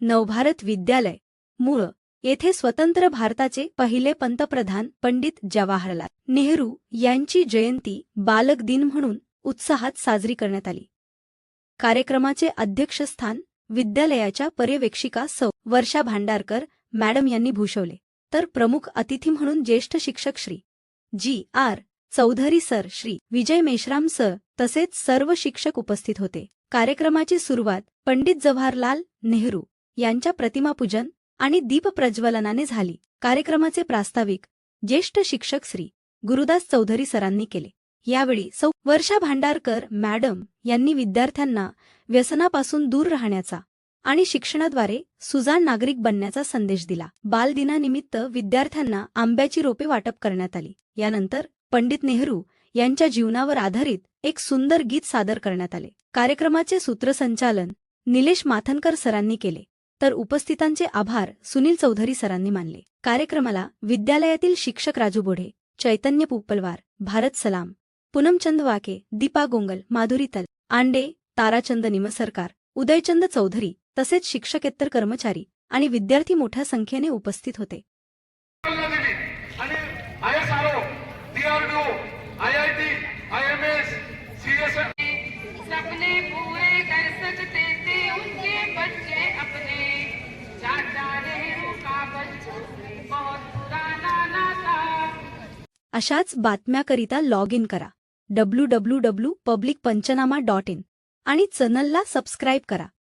नवभारत विद्यालय. मूळ. येथे स्वतंत्र भारताचे पहिले पंतप्रधान पंडित जवाहरलाल नेहरू यांची जयंती बालक दिन म्हणून उत्साहात साजरी करण्यात आली. कार्यक्रमाचे अध्यक्षस्थान विद्यालयाच्या पर्यवेक्षिका सौ. वर्षा भांडारकर मॅडम यांनी भूषवले. तर प्रमुख अतिथी म्हणून ज्येष्ठ शिक्षक Shri. G. R. Chaudhari sir Shri. Vijay Meshram sir तसेच सर्व शिक्षक उपस्थित होते. कार्यक्रमाची सुरुवात पंडित जवाहरलाल नेहरू यांच्या प्रतिमापूजन आणि दीपप्रज्वलनाने झाली. कार्यक्रमाचे प्रास्ताविक ज्येष्ठ शिक्षक श्री गुरुदास चौधरी सरांनी केले. यावेळी सौ. वर्षा भांडारकर मॅडम यांनी विद्यार्थ्यांना व्यसनापासून दूर राहण्याचा आणि शिक्षणाद्वारे सुजाण नागरिक बनण्याचा संदेश दिला. बालदिनानिमित्त विद्यार्थ्यांना आंब्याची रोपे वाटप करण्यात आली. यानंतर पंडित नेहरू यांच्या जीवनावर आधारित एक सुंदर गीत सादर करण्यात आले. कार्यक्रमाचे सूत्रसंचालन निलेश माथनकर सरांनी केले. तर उपस्थितांचे आभार सुनील चौधरी सरांनी मानले. कार्यक्रमाला विद्यालयातील शिक्षक राजू बोढे चैतन्य पुप्पलवार भारत सलाम पूनमचंद वाके दीपा गोंगल माधुरी तल आंडे ताराचंद निमसरकार उदयचंद चौधरी तसेच शिक्षकेतर कर्मचारी आणि विद्यार्थी मोठ्या संख्येने उपस्थित होते. अशाच बातम्याकरिता लॉग इन करा. W W W public Panchnama dot in आणि चॅनलला सबस्क्राईब करा.